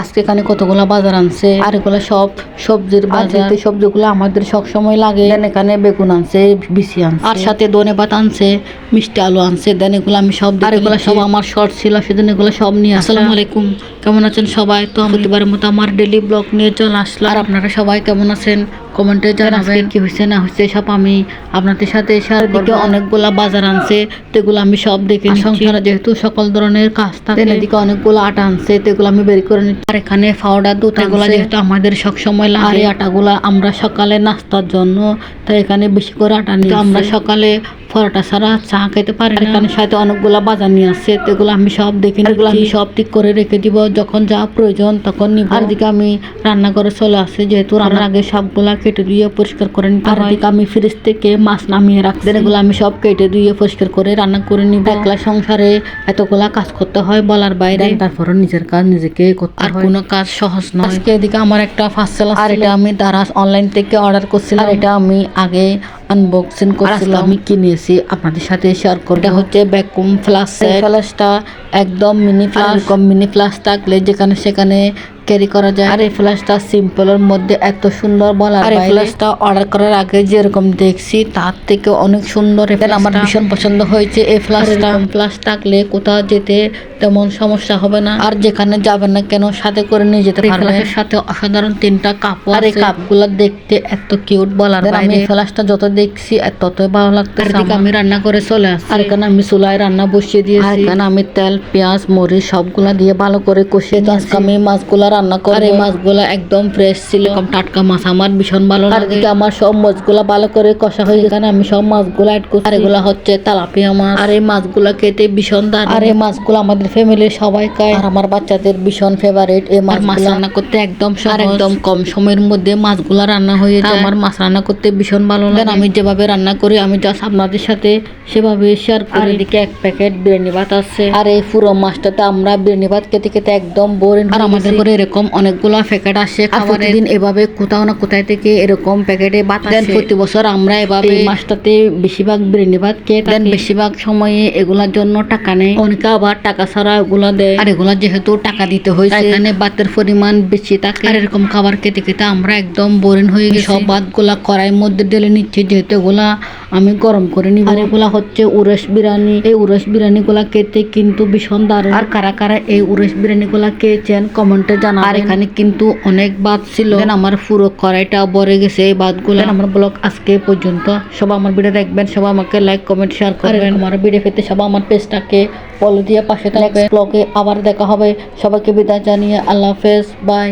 আজকে এখানে কতগুলো বাজার আনছে আর এগুলা সব সবজির বাজার। সবজিগুলো আমাদের সব সময় লাগে। দেন এখানে বেগুন আনছে বিসি আনছে। আর সাথে ধনে পাতা আনছে মিষ্টি আলু আনছে দেন এগুলো আমি সব আর এগুলো সব আমার শর্ট ছিল সেদিন এগুলো সব নিয়ে আসসালামু আলাইকুম। কেমন আছেন সবাই? তো আমি প্রতিবারের মতো আমার ডেলি ব্লগ নিয়ে চলে আসলাম। আর আপনারা সবাই কেমন আছেন? কমেন্টে জানাবেন। কি হয়েছে না হয়েছে সব আমি আপনাদের সাথে করব। অনেকগুলা বাজার আনছে তেগুলো আমি সব দেখে সংসারে যেহেতু সকল ধরনের কাজ থাকে। এদিকে অনেকগুলো আটা আনছে তেগুলো আমি বের করে নিচ্ছি। আর এখানে পাউডার দুধ এগুলো যেহেতু আমাদের সব সময় লাগে। আটাগুলা আমরা সকালে নাস্তার জন্য তো এখানে বেশি করে আটা নিয়ে আমরা সকালে পরোটা ছাড়া চা খেতে পারি না। এখানে সাথে অনেকগুলা বাজার নিয়ে আসছে তেগুলো আমি সব দেখে এগুলো আমি সব ঠিক করে রেখে দিব যখন যা প্রয়োজন তখন নিব। আর দিকে আমি রান্না করে চলে আসছে যেহেতু রান্নার আগে সবগুলা কেটে দিয়ে পরিষ্কার করে নিতে আর আমি ফ্রিজ থেকে মাছ নামিয়ে রাখছি। এগুলো আমি সব কেটে দিয়ে পরিষ্কার করে রান্না করে নিব। একলা সংসারে এতগুলা কাজ করতে হয় বলার বাইরে। তারপরে নিজের কাজ নিজেকে করতে আর কোনো কাজ সহজ নয়। আজকে এদিকে আমার একটা ফার্সেল আর এটা আমি দারাজ অনলাইন থেকে অর্ডার করছিলাম। এটা আমি আগে আনবক্সিং করছিলাম। আমি কিনেছি আপনাদের সাথে শেয়ার করব। এটা হচ্ছে ভ্যাকুম ফ্লাশ ফ্লাশটা একদম মিনি ফ্লাশ কম মিনি ফ্লাশ থাকলে যেখানে সেখানে ক্যারি করা যায়। আর এই ফ্ল্যাশটা সিম্পলের মধ্যে এত সুন্দর বলার আর এই ফ্ল্যাশটা অর্ডার করার আগে যেরকম দেখছি তার থেকে অনেক সুন্দর আমার ভীষণ পছন্দ হয়েছে এই ফ্ল্যাশটা। ফ্ল্যাশ থাকলে কোথাও যেতে তেমন সমস্যা হবে না। আর যেখানে যাবেন না কেন সাথে করে নিয়ে যেতে ফ্ল্যাশের সাথে অসাধারণ তিনটা কাপ আর এই কাপগুলো দেখতে এত কিউট বলার এই ফ্ল্যাশটা যত দেখছি ততই ভালো লাগতেছে আমি রান্না করে চলে আসছি। আর এখানে আমি চুলায় রান্না বসিয়ে দিয়েছি। আর এখানে আমি তেল পেঁয়াজ মরিচ সবগুলা দিয়ে ভালো করে কষিয়ে আজকে আমি মাছগুলা রান্না করি আর এই মাছগুলা একদম ফ্রেশ ছিল। এরকম টাটকা মাছ আমার ভীষণ ভালো লাগে। আর এদিকে আমার সব মাছগুলা ভালো করে কষা হয়ে গেছে। আমি সব মাছগুলা অ্যাড করছি। আর এগুলা হচ্ছে তালাপিয়া মাছ। আর এই মাছগুলা খেতে ভীষণ দারুণ। আর এই মাছগুলো আমাদের ফ্যামিলির সবাই খায়। আর আমার বাচ্চাদের ভীষণ ফেভারিট এই মাছ মাছ রান্না করতে একদম আর একদম কম সময়ের মধ্যে মাছগুলা রান্না হয়ে যায়। আমার মাছ রান্না করতে ভীষণ ভালো লাগে। আমি যেভাবে রান্না করি আমি জাস্ট আপনাদের সাথে সেভাবে শেয়ার করি। এদিকে এক প্যাকেট বিরিয়ানি ভাত আছে। আর এই পুরো মাছটাতে আমরা বিরিয়ানি ভাত খেতে খেতে একদম বোরিং আর আমাদের ঘরে এরকম অনেকগুলো প্যাকেট আসে খাবারের দিন এভাবে কোথাও না কোথায় থেকে এরকম প্যাকেটে ভাত দেন প্রতি বছর আমরা এভাবে এই মাছটাতে বেশিরভাগ বিরিয়ানি ভাত খেয়ে দেন বেশিরভাগ সময়ে এগুলার জন্য টাকা নেই। অনেকে আবার টাকা ছাড়া এগুলা দেয়। আর এগুলা যেহেতু টাকা দিতে হয়েছে এখানে ভাতের পরিমাণ বেশি থাকে। আর এরকম খাবার খেতে খেতে আমরা একদম বোরিং হয়ে গেছি। সব ভাতগুলা কড়াইয়ের মধ্যে ঢেলে নিচ্ছি যেহেতু এগুলা আমি গরম করে নিব। আর এগুলা হচ্ছে উরস বিরিয়ানি। এই উরস বিরিয়ানি গুলা খেতে কিন্তু ভীষণ দারুণ। আর কারা কারা এই উরস বিরিয়ানি গুলা খেয়েছেন কমেন্টে জানা আর এখানে কিন্তু অনেক ভাত ছিল। আমার পুরো কড়াইটা ভরে গেছে এই ভাতগুলো আমার ব্লগ আজকে পর্যন্ত। সবাই আমার ভিডিও দেখবেন সবাই আমাকে লাইক কমেন্ট শেয়ার করবেন। আমার ভিডিও পেতে সবাই আমার পেজটাকে ফলো দিয়ে পাশে থাকবেন। ব্লগে আবার দেখা হবে। সবাইকে বিদায় জানিয়ে আল্লাহ হাফেজ। বাই